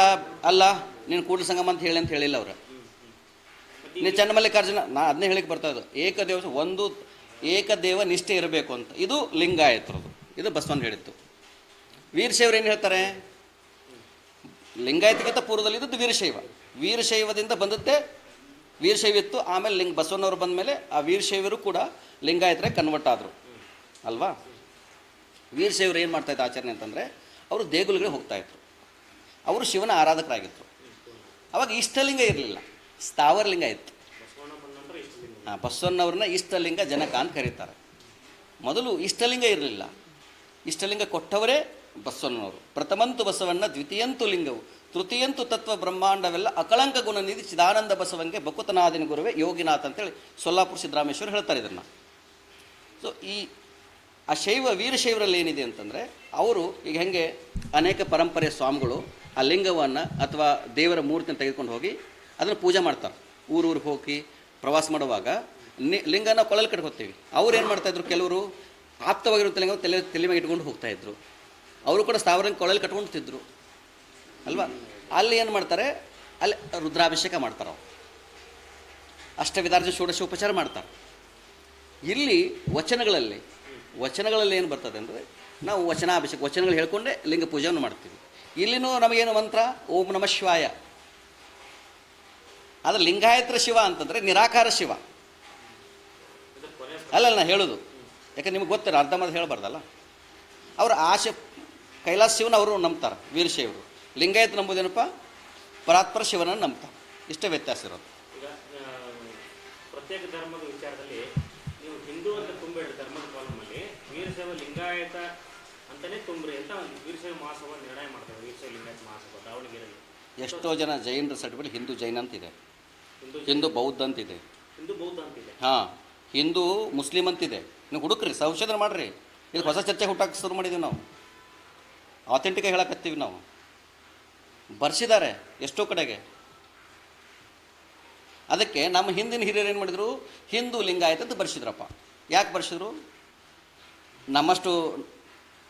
ಅಲ್ಲ, ನೀನು ಕೂಡಲ ಸಂಗಮ ಅಂತ ಹೇಳಿ ಅಂತ ಹೇಳಿಲ್ಲ ಅವರು. ನೀನು ಚನ್ನಮಲ್ಲಿಕಾರ್ಜುನ, ನಾ ಅದನ್ನೇ ಹೇಳಿಕ್ಕೆ ಬರ್ತಾ ಇದ್ದು ಏಕದೇವ, ಒಂದು ಏಕದೇವ ನಿಷ್ಠೆ ಇರಬೇಕು ಅಂತ. ಇದು ಲಿಂಗಾಯತ್ರದು. ಇದು ಬಸವನ್ ಹೇಳಿತ್ತು ವೀರಶೈವರು ಏನು ಹೇಳ್ತಾರೆ? ಲಿಂಗಾಯತಕ್ಕಿಂತ ಪೂರ್ವದಲ್ಲಿ ಇದ್ದದ್ದು ವೀರಶೈವ. ವೀರಶೈವದಿಂದ ಬಂದದ್ದೇ ವೀರಶೈವ ಇತ್ತು ಆಮೇಲೆ ಲಿಂಗ ಬಸವನವರು ಬಂದ ಮೇಲೆ ಆ ವೀರಶೈವರು ಕೂಡ ಲಿಂಗಾಯತರೆ ಕನ್ವರ್ಟ್ ಆದರು. ಅಲ್ವಾ? ವೀರಶೈವರು ಏನು ಮಾಡ್ತಾಯಿದ್ರು ಆಚರಣೆ ಅಂತಂದರೆ, ಅವರು ದೇಗುಲಗಳಿಗೆ ಹೋಗ್ತಾಯಿದ್ರು ಅವರು ಶಿವನ ಆರಾಧಕರಾಗಿದ್ದರು ಅವಾಗ ಇಷ್ಟಲಿಂಗ ಇರಲಿಲ್ಲ. ಸ್ಥಾವರಲಿಂಗ ಇತ್ತು. ಹಾಂ ಬಸವಣ್ಣವ್ರನ್ನ ಇಷ್ಟಲಿಂಗ ಜನಕ ಅಂತ ಕರೀತಾರೆ. ಮೊದಲು ಇಷ್ಟಲಿಂಗ ಇರಲಿಲ್ಲ. ಇಷ್ಟಲಿಂಗ ಕೊಟ್ಟವರೇ ಬಸವಣ್ಣನವರು. ಪ್ರಥಮಂತು ಬಸವಣ್ಣ, ದ್ವಿತೀಯಂತು ಲಿಂಗವು. ತೃತೀಯಂತು ತತ್ವ ಬ್ರಹ್ಮಾಂಡವೆಲ್ಲ ಅಕಳಂಕ ಗುಣನಿಧಿ ಚಿದಾನಂದ ಬಸವಂಗೆ ಬಕುತನಾದಿನ ಗುರುವೆ ಯೋಗಿನಾಥ್ ಅಂತೇಳಿ ಸೊಲ್ಲಾಪುರ ಸಿದ್ದರಾಮೇಶ್ವರ ಹೇಳ್ತಾರೆ ಇದನ್ನು. ಸೊ ಈ ಆ ಶೈವ ವೀರಶೈವರಲ್ಲಿ ಏನಿದೆ ಅಂತಂದರೆ, ಅವರು ಈಗ ಹೆಂಗೆ ಅನೇಕ ಪರಂಪರೆಯ ಸ್ವಾಮಿಗಳು ಆ ಲಿಂಗವನ್ನು ಅಥವಾ ದೇವರ ಮೂರ್ತಿಯನ್ನು ತೆಗೆದುಕೊಂಡು ಹೋಗಿ ಅದನ್ನು ಪೂಜೆ ಮಾಡ್ತಾರೆ. ಊರೂರು ಹೋಗಿ ಪ್ರವಾಸ ಮಾಡುವಾಗ ನಿ, ಲಿಂಗನ ಕೊಳಲು ಕಟ್ಕೊತೀವಿ. ಅವ್ರು ಏನು ಮಾಡ್ತಾಯಿದ್ರು ಕೆಲವರು ಆಪ್ತವಾಗಿರುವಂಥ ಲಿಂಗ ತಲೆ ತಲೆ ಮೇಲೆ ಇಟ್ಕೊಂಡು ಹೋಗ್ತಾಯಿದ್ರು ಅವರು ಕೂಡ ಸ್ಥಾವರ ಕೊಳಲು ಕಟ್ಕೊಂಡ್ತಿದ್ರು ಅಲ್ವಾ? ಅಲ್ಲಿ ಏನು ಮಾಡ್ತಾರೆ? ಅಲ್ಲಿ ರುದ್ರಾಭಿಷೇಕ ಮಾಡ್ತಾರೆ ಅವರು. ಅಷ್ಟವಿಧಾರ್ಜ ಷೋಡಶ ಉಪಚಾರ ಮಾಡ್ತಾರೆ. ಇಲ್ಲಿ ವಚನಗಳಲ್ಲಿ ವಚನಗಳಲ್ಲಿ ಏನು ಬರ್ತದೆ ಅಂದರೆ, ನಾವು ವಚನಾಭಿಷೇಕ, ವಚನಗಳು ಹೇಳ್ಕೊಂಡೆ ಲಿಂಗ ಪೂಜೆಯನ್ನು ಮಾಡ್ತೀವಿ. ಇಲ್ಲಿನೂ ನಮಗೇನು ಮಂತ್ರ? ಓಂ ನಮ ಶಿವಾಯ. ಆದರೆ ಲಿಂಗಾಯತ್ರ ಶಿವ ಅಂತಂದರೆ ನಿರಾಕಾರ ಶಿವ. ಅಲ್ಲಲ್ಲ ಕೊನೆ ಅಲ್ಲ ನಾ ಹೇಳೋದು. ಯಾಕೆ ನಿಮ್ಗೆ ಗೊತ್ತಿಲ್ಲ ಅರ್ಧ ಮಾತು ಹೇಳಬಾರ್ದಲ್ಲ? ಅವರ ಆಶೆ ಕೈಲಾಸ ಶಿವನ ಅವರು ನಂಬ್ತಾರೆ ವೀರಶೈವರು. ಲಿಂಗಾಯತ ನಂಬುದೇನಪ್ಪ? ಪರಾತ್ಪರ ಶಿವನ ನಂಬ್ತಾರೆ. ಇಷ್ಟೇ ವ್ಯತ್ಯಾಸ ಇರೋದು. ಪ್ರತ್ಯೇಕ ಧರ್ಮದ ವಿಚಾರದಲ್ಲಿ ನೀವು ಹಿಂದೂ ಅಂತ ಧರ್ಮದ ಕಾಲಮಲ್ಲಿ ವೀರಶೈವ ಲಿಂಗಾಯತ ಅಂತಲೇ ತುಂಬ್ರಿ ಅಂತ ವೀರಶೈವ ಮಹಾಸಭಾ ನಿರ್ಣಯ ಮಾಡ್ತಾರೆ ವೀರಶೈವ ಲಿಂಗಾಯತ ಮಹಾಸಭಾ ದಾವಣಗೆರೆಯಲ್ಲಿ. ಎಷ್ಟೋ ಜನ ಜೈನರ ಸರ್ಟಿಫಿಕೇಟ್ ಹಿಂದೂ ಜೈನ ಅಂತಿದೆ. ಹಿಂದೂ ಹಿಂದೂ ಬೌದ್ಧ ಅಂತಿದೆ. ಹಿಂದೂ ಬೌದ್ಧ ಅಂತಿದೆ. ಹಾಂ ಹಿಂದೂ ಮುಸ್ಲಿಂ ಅಂತಿದೆ. ನೀವು ಹುಡುಕ್ರಿ ಸಂಶೋಧನೆ ಮಾಡಿರಿ. ಇದು ಹೊಸ ಚರ್ಚೆ ಹುಟ್ಟಾಕ ಶುರು ಮಾಡಿದ್ದೀವಿ ನಾವು. ಆಥೆಂಟಿಕಾಗಿ ಹೇಳಕತ್ತೀವಿ ನಾವು. ಬರ್ಸಿದ್ದಾರೆ ಎಷ್ಟೋ ಕಡೆಗೆ. ಅದಕ್ಕೆ ನಮ್ಮ ಹಿಂದಿನ ಹಿರಿಯರು ಏನು ಮಾಡಿದರು? ಹಿಂದೂ ಲಿಂಗಾಯತ ಅಂತ ಬರ್ಸಿದ್ರಪ್ಪ. ಯಾಕೆ ಬರ್ಸಿದ್ರು? ನಮ್ಮಷ್ಟು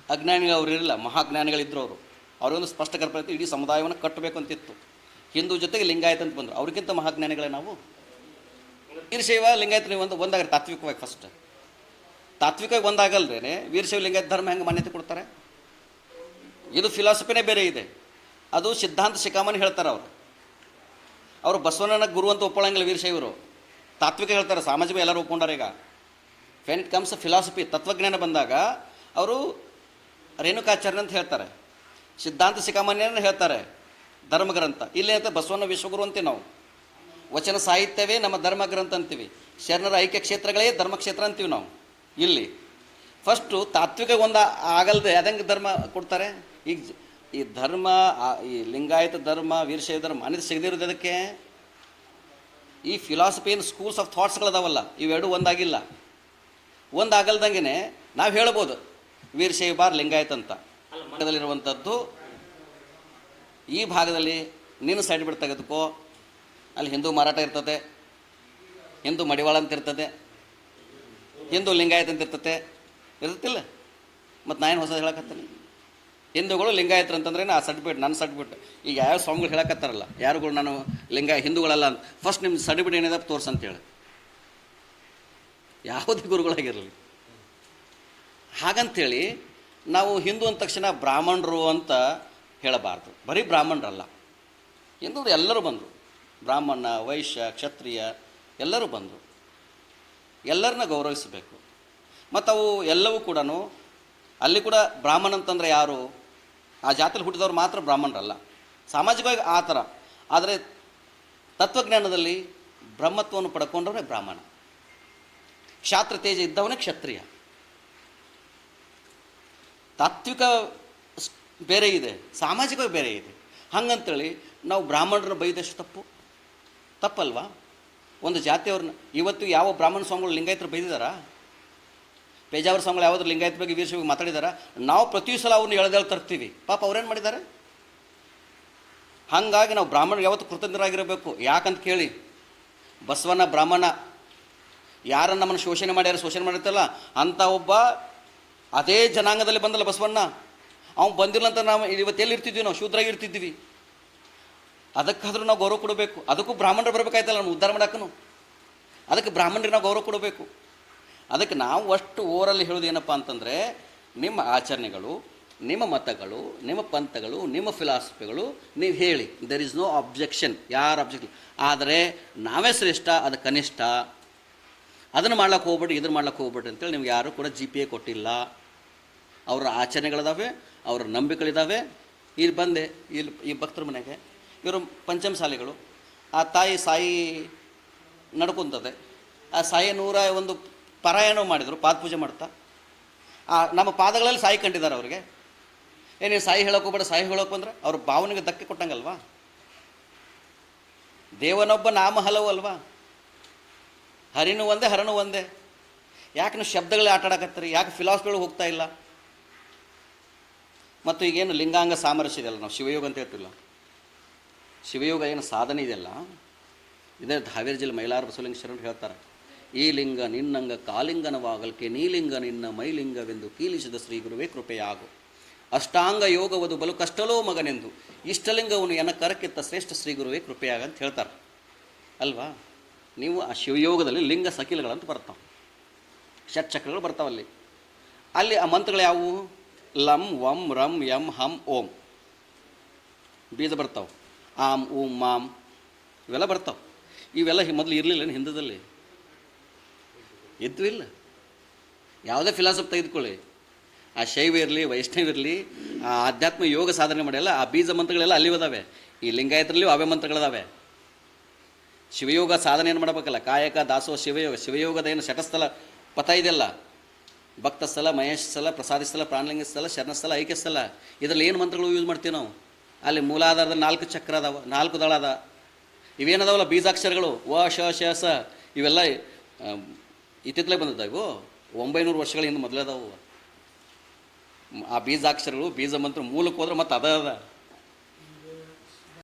ಅಜ್ಞಾನಿಗಳು ಅವ್ರು ಇರಲಿಲ್ಲ, ಮಹಾಜ್ಞಾನಿಗಳಿದ್ರು ಅವರು. ಅವರೊಂದು ಸ್ಪಷ್ಟ ಕಲ್ಪನೆ ಇಡೀ ಸಮುದಾಯವನ್ನು ಕಟ್ಟಬೇಕು ಅಂತಿತ್ತು ಹಿಂದೂ ಜೊತೆಗೆ ಲಿಂಗಾಯತ ಅಂತ ಬಂದರು. ಅವ್ರಿಗಿಂತ ಮಹಾಜ್ಞಾನಿಗಳೇ ನಾವು? ವೀರಶೈವ ಲಿಂಗಾಯತ ನೀವು ಒಂದು, ಒಂದಾಗ್ರೆ, ತಾತ್ವಿಕವಾಗಿ ಫಸ್ಟ್ ತಾತ್ವಿಕವಾಗಿ ಒಂದಾಗಲ್ದೇನೆ ವೀರಶೈವ ಲಿಂಗಾಯತ ಧರ್ಮ ಹೆಂಗೆ ಮಾನ್ಯತೆ ಕೊಡ್ತಾರೆ? ಇದು ಫಿಲಾಸಫಿನೇ ಬೇರೆ ಇದೆ. ಅದು ಸಿದ್ಧಾಂತ ಶಿಖಾಮಣಿ ಹೇಳ್ತಾರೆ ಅವರು. ಅವರು ಬಸವಣ್ಣನ ಗುರು ಅಂತ ಒಪ್ಪಳಂಗಿಲ್ಲ ವೀರಶೈವರು ತಾತ್ವಿಕ ಹೇಳ್ತಾರೆ, ಸಾಮಾಜಿಕ ಎಲ್ಲರೂ ಒಪ್ಕೊಂಡಾರೆ ಈಗ. ವೆನ್ ಇಟ್ ಕಮ್ಸ್ ಫಿಲಾಸಫಿ ತತ್ವಜ್ಞಾನ ಬಂದಾಗ ಅವರು ರೇಣುಕಾಚಾರ್ಯ ಅಂತ ಹೇಳ್ತಾರೆ. ಸಿದ್ಧಾಂತ ಶಿಖಾಮನ್ಯ ಹೇಳ್ತಾರೆ, ಧರ್ಮಗ್ರಂಥ. ಇಲ್ಲಿ ಅಂತ ಬಸವಣ್ಣ ವಿಶ್ವಗುರು ಅಂತೀವಿ ನಾವು. ವಚನ ಸಾಹಿತ್ಯವೇ ನಮ್ಮ ಧರ್ಮಗ್ರಂಥ ಅಂತೀವಿ. ಶರಣರ ಐಕ್ಯ ಕ್ಷೇತ್ರಗಳೇ ಧರ್ಮಕ್ಷೇತ್ರ ಅಂತೀವಿ ನಾವು. ಇಲ್ಲಿ. ಫಸ್ಟು ತಾತ್ವಿಕ ಒಂದು ಆಗಲ್ದೆ, ಅದಂಗೆ ಧರ್ಮ ಕೊಡ್ತಾರೆ? ಈಗ ಜ- ಈ ಧರ್ಮ ಈ ಲಿಂಗಾಯತ ಧರ್ಮ ವೀರಶೈವ ಧರ್ಮ ಮಾನ್ಯತೆ ಸಿಗದಿರೋದು ಅದಕ್ಕೆ ಈ ಫಿಲಾಸಫಿ ಏನು ಸ್ಕೂಲ್ಸ್ ಆಫ್ ಥಾಟ್ಸ್ಗಳದಾವಲ್ಲ ಇವೆರಡು ಒಂದಾಗಿಲ್ಲ. ಒಂದಾಗಲ್ದಂಗೆ ನಾವು ಹೇಳ್ಬೋದು ವೀರಶೈವ ಬಾರ್ ಲಿಂಗಾಯತ ಅಂತ. ಮಠದಲ್ಲಿರುವಂಥದ್ದು ಭಾಗದಲ್ಲಿರುವಂಥದ್ದು ಈ ಭಾಗದಲ್ಲಿ ನೀನು ಬಿಟ್ಟು ತೆಗೆದುಕೋ. ಅಲ್ಲಿ ಹಿಂದೂ ಮಾರಾಟ ಇರ್ತದೆ ಹಿಂದೂ ಮಡಿವಾಳ ಅಂತ ಇರ್ತದೆ ಹಿಂದೂ ಲಿಂಗಾಯತ ಅಂತ ಇರ್ತದೆ ಇರ್ತಿಲ್ಲ ಮತ್ತು ನಾನು ಹೊಸ ಹೇಳಕತ್ತೀನಿ ಹಿಂದೂಗಳು ಲಿಂಗಾಯತರು ಅಂತಂದ್ರೆ ಆ ಸರ್ಟಿಫಿಕೇಟ್ ನನ್ನ ಸರ್ಟಿಫಿಕೇಟ್ ಈಗ ಯಾವ ಸ್ವಾಮಿಗಳು ಹೇಳಕತ್ತಾರಲ್ಲ, ಯಾರುಗಳು ನಾನು ಲಿಂಗ ಹಿಂದೂಗಳಲ್ಲ ಅಂತ ಫಸ್ಟ್ ನಿಮ್ಮ ಸರ್ಟಿಫಿಕೇಟ್ ಏನಿದೆ ತೋರ್ಸು ಅಂತೇಳಿ. ಯಾವುದೇ ಗುರುಗಳಾಗಿರಲಿ. ಹಾಗಂತೇಳಿ, ನಾವು ಹಿಂದೂ ಅಂದ ತಕ್ಷಣ ಬ್ರಾಹ್ಮಣರು ಅಂತ ಹೇಳಬಾರ್ದು. ಬರೀ ಬ್ರಾಹ್ಮಣರಲ್ಲ. ಹಿಂದೂ ಎಲ್ಲರೂ ಬಂದರು. ಬ್ರಾಹ್ಮಣ, ವೈಶ್ಯ, ಕ್ಷತ್ರಿಯ ಎಲ್ಲರೂ ಬಂದರು. ಎಲ್ಲರನ್ನ ಗೌರವಿಸಬೇಕು. ಮತ್ತು ಅವು ಎಲ್ಲವೂ ಕೂಡ ಅಲ್ಲಿ ಕೂಡ ಬ್ರಾಹ್ಮಣ ಅಂತಂದರೆ ಯಾರು? ಆ ಜಾತಿಯಲ್ಲಿ ಹುಟ್ಟಿದವರು ಮಾತ್ರ ಬ್ರಾಹ್ಮಣರಲ್ಲ. ಸಾಮಾಜಿಕವಾಗಿ ಆ ಥರ. ಆದರೆ ತತ್ವಜ್ಞಾನದಲ್ಲಿ ಬ್ರಹ್ಮತ್ವವನ್ನು ಪಡ್ಕೊಂಡವನೇ ಬ್ರಾಹ್ಮಣ. ಕ್ಷಾತ್ರ ತೇಜ ಇದ್ದವನೇ ಕ್ಷತ್ರಿಯ. ತಾತ್ವಿಕ ಬೇರೆ ಇದೆ, ಸಾಮಾಜಿಕವಾಗಿ ಬೇರೆ ಇದೆ. ಹಂಗಂತೇಳಿ ನಾವು ಬ್ರಾಹ್ಮಣರನ್ನ ಬೈದಷ್ಟು ತಪ್ಪು. ತಪ್ಪಲ್ವಾ? ಒಂದು ಜಾತಿಯವ್ರನ್ನ, ಇವತ್ತು ಯಾವ ಬ್ರಾಹ್ಮಣ ಸ್ವಾಮಿಗಳು ಲಿಂಗಾಯತರು ಬೈದಿದ್ದಾರಾ? ಪೇಜಾವರ ಸ್ವಾಮಿಗಳು ಯಾವ್ದು ಲಿಂಗಾಯತ ಬಗ್ಗೆ ವೀರಶೈವ ಮಾತಾಡಿದಾರ. ನಾವು ಪ್ರತಿ ಸಲ ಅವ್ರನ್ನ ಎಳೆದೇಳಿ ತರ್ತೀವಿ. ಪಾಪ ಅವ್ರೇನು ಮಾಡಿದ್ದಾರೆ ಹಾಗಾಗಿ ನಾವು ಬ್ರಾಹ್ಮಣ ಯಾವತ್ತು ಕೃತಜ್ಞರಾಗಿರಬೇಕು. ಯಾಕಂತ ಕೇಳಿ ಬಸವನ ಬ್ರಾಹ್ಮಣ ಯಾರ ನಮ್ಮನ್ನು ಶೋಷಣೆ ಮಾಡ್ಯಾರ, ಶೋಷಣೆ ಮಾಡಿರ್ತಲ್ಲ ಅಂಥ ಒಬ್ಬ ಅದೇ ಜನಾಂಗದಲ್ಲಿ ಬಂದಲ್ಲ ಬಸವಣ್ಣ. ಅವ್ನು ಬಂದಿಲ್ಲ ಅಂತ ನಾವು ಇವತ್ತು ಎಲ್ಲಿ ಇರ್ತಿದ್ವಿ? ನಾವು ಶೂದ್ರಾಗಿ ಇರ್ತಿದ್ವಿ. ಅದಕ್ಕಾದ್ರೂ ನಾವು ಗೌರವ ಕೊಡಬೇಕು. ಅದಕ್ಕೂ ಬ್ರಾಹ್ಮಣರು ಬರಬೇಕಾಯ್ತಲ್ಲ ನಾವು ಉದ್ಧಾರ ಮಾಡಕ್ಕೂ ಅದಕ್ಕೆ ಬ್ರಾಹ್ಮಣರಿಗೆ ನಾವು ಗೌರವ ಕೊಡಬೇಕು. ಅದಕ್ಕೆ ನಾವು ಅಷ್ಟು ಓರಲ್ಲಿ ಹೇಳೋದು ಏನಪ್ಪ ಅಂತಂದರೆ, ನಿಮ್ಮ ಆಚರಣೆಗಳು, ನಿಮ್ಮ ಮತಗಳು, ನಿಮ್ಮ ಪಂಥಗಳು, ನಿಮ್ಮ ಫಿಲಾಸಫಿಗಳು ನೀವು ಹೇಳಿ ದೆರ್ ಇಸ್ ನೋ ಅಬ್ಜೆಕ್ಷನ್ ಯಾರ ಅಬ್ಜೆಕ್ಷನ್ ಆದರೆ ನಾವೇ ಶ್ರೇಷ್ಠ, ಅದು ಕನಿಷ್ಠ. ಅದನ್ನು ಮಾಡ್ಲಿಕ್ಕೆ ಹೋಗ್ಬಿಟ್ಟು ಇದನ್ನು ಮಾಡ್ಲಿಕ್ಕೆ ಹೋಗ್ಬಿಟ್ಟು ಅಂತೇಳಿ ನಿಮ್ಗೆ ಯಾರೂ ಕೂಡ ಜಿ ಪಿ ಎ ಕೊಟ್ಟಿಲ್ಲ. ಅವರ ಆಚರಣೆಗಳಿದಾವೆ, ಅವರ ನಂಬಿಕೆಗಳಿದ್ದಾವೆ ಇಲ್ಲಿ ಬಂದೆ, ಇಲ್ಲಿ ಈ ಭಕ್ತರ ಮನೆಗೆ. ಇವರು ಪಂಚಮಸಾಲಿಗಳು ಆ ತಾಯಿ ಸಾಯಿ ನಡ್ಕೊತದೆ. ಆ ಸಾಯಿ ನೂರ ಒಂದು ಪಾರಾಯಣ ಮಾಡಿದರು ಪಾದ ಪೂಜೆ ಮಾಡ್ತಾ. ಆ, ನಮ್ಮ ಪಾದಗಳಲ್ಲಿ ಸಾಯಿ ಕಂಡಿದ್ದಾರೆ ಅವರಿಗೆ. ಏನೇನು ಸಾಯಿ ಹೇಳೋಕೆ ಹೋಗ್ಬೇಡ ಸಾಯಿ ಹೇಳೋಕೆ ಬಂದರೆ ಅವ್ರ ಭಾವನೆಗೆ ಧಕ್ಕೆ ಕೊಟ್ಟಂಗಲ್ವಾ? ದೇವನೊಬ್ಬ ನಾಮ ಹಲವು ಅಲ್ವಾ? ಹರಿನು ಒಂದೇ, ಹರನು ಒಂದೇ. ಯಾಕೆ ನೀವು ಶಬ್ದಗಳೇ ಆಟ ಆಡಕತ್ತೀರಿ ಯಾಕೆ ಫಿಲಾಸಫಿಗಳು ಹೋಗ್ತಾ ಇಲ್ಲ? ಮತ್ತು ಈಗೇನು ಲಿಂಗಾಂಗ ಸಾಮರಸ್ಯ ಇದೆಯಲ್ಲ ನಾವು, ಶಿವಯೋಗ ಅಂತ ಹೇಳ್ತಿಲ್ಲ. ಶಿವಯೋಗ ಏನು ಸಾಧನೆ ಇದೆಯಲ್ಲ? ಇದೇ ಹಾವೇರಿ ಜಿಲ್ಲೆ ಮೈಲಾರ ಬಸವಲಿಂಗ ಶರಣರು ಹೇಳ್ತಾರೆ. ಈ ಲಿಂಗ ನಿನ್ನಂಗ ಕಾಲಿಂಗನವಾಗಲ್ಕೆ ನೀಲಿಂಗ ನಿನ್ನ ಮೈಲಿಂಗವೆಂದು ಕೀಲಿಸಿದ ಶ್ರೀ ಗುರುವೇ ಕೃಪೆಯಾಗು. ಅಷ್ಟಾಂಗ ಯೋಗವದು ಬಲು ಕಷ್ಟಲೋ ಮಗನೆಂದು ಇಷ್ಟಲಿಂಗವನ್ನು ಎನ ಕರಕ್ಕಿತ್ತ ಶ್ರೇಷ್ಠ ಶ್ರೀ ಗುರುವೇ ಕೃಪೆಯಾಗ ಅಂತ ಹೇಳ್ತಾರೆ. ಅಲ್ವಾ? ನೀವು ಆ ಶಿವಯೋಗದಲ್ಲಿ ಲಿಂಗ ಸಕಿಲಗಳಂತ ಬರ್ತಾವೆ. ಷಟ್ಚಕ್ರಗಳು ಬರ್ತಾವಲ್ಲಿ ಅಲ್ಲಿ. ಆ ಮಂತ್ರಗಳು ಯಾವುವು? ಲಂ, ವಂ, ರಂ, ಯಂ, ಹಂ, ಓಂ. ಬೀಜ ಬರ್ತಾವೆ. ಆಮ್ ಓಂ ಮಾಮ್ ಇವೆಲ್ಲ ಬರ್ತಾವೆ. ಇವೆಲ್ಲ ಮೊದಲು ಇರಲಿಲ್ಲ ಹಿಂದದಲ್ಲಿ? ಇದ್ವು ಇಲ್ಲ ಯಾವುದೇ ಫಿಲಾಸಫ್ ತೆಗೆದುಕೊಳ್ಳಿ. ಆ ಶೈವ ಇರಲಿ, ವೈಷ್ಣವ ಇರಲಿ, ಆ ಆಧ್ಯಾತ್ಮ ಯೋಗ ಸಾಧನೆ ಮಾಡಿಲ್ಲ, ಆ ಬೀಜ ಮಂತ್ರಗಳೆಲ್ಲ ಅಲ್ಲಿ ಅದಾವೆ ಈ ಲಿಂಗಾಯತರಲ್ಲಿಯೂ ಅವೇ ಮಂತ್ರಗಳಿದಾವೆ. ಶಿವಯೋಗ ಸಾಧನೆ ಏನು ಮಾಡಬೇಕಲ್ಲ? ಕಾಯಕ, ದಾಸೋಹ, ಶಿವಯೋಗ. ಶಿವಯೋಗದ ಏನು ಶಟಸ್ಥಲ ಪಥ ಇದೆಯಲ್ಲ? ಭಕ್ತ ಸ್ಥಳ ಮಹೇಶ್ ಸ್ಥಳ ಪ್ರಸಾದಿ ಸ್ಥಳ ಪ್ರಾಣಲಿಂಗ ಸ್ಥಳ ಶರಣಸ್ಥಳ ಐಕ್ಯ ಸ್ಥಳ ಇದರಲ್ಲಿ ಏನು ಮಂತ್ರಗಳು ಯೂಸ್ ಮಾಡ್ತೀವಿ ನಾವು? ಅಲ್ಲಿ ಮೂಲಾಧಾರದ ನಾಲ್ಕು ಚಕ್ರ ಅದಾವ, ನಾಲ್ಕು ದಳ ಅದ ಇವೇನದಾವಲ್ಲ? ಬೀಜಾಕ್ಷರಗಳು. ವ, ಶ ಶ, ಸ. ಇವೆಲ್ಲ ಇತ್ತಿತ್ತಲೇ ಬಂದದ ಒಂಬೈನೂರು ವರ್ಷಗಳ ಹಿಂದೆ ಮೊದಲೇ ಅದಾವು. ಆ ಬೀಜಾಕ್ಷರಗಳು ಬೀಜ ಮಂತ್ರ ಮೂಲಕ್ಕೆ ಹೋದ್ರೆ ಮತ್ತೆ ಅದ ಅದ.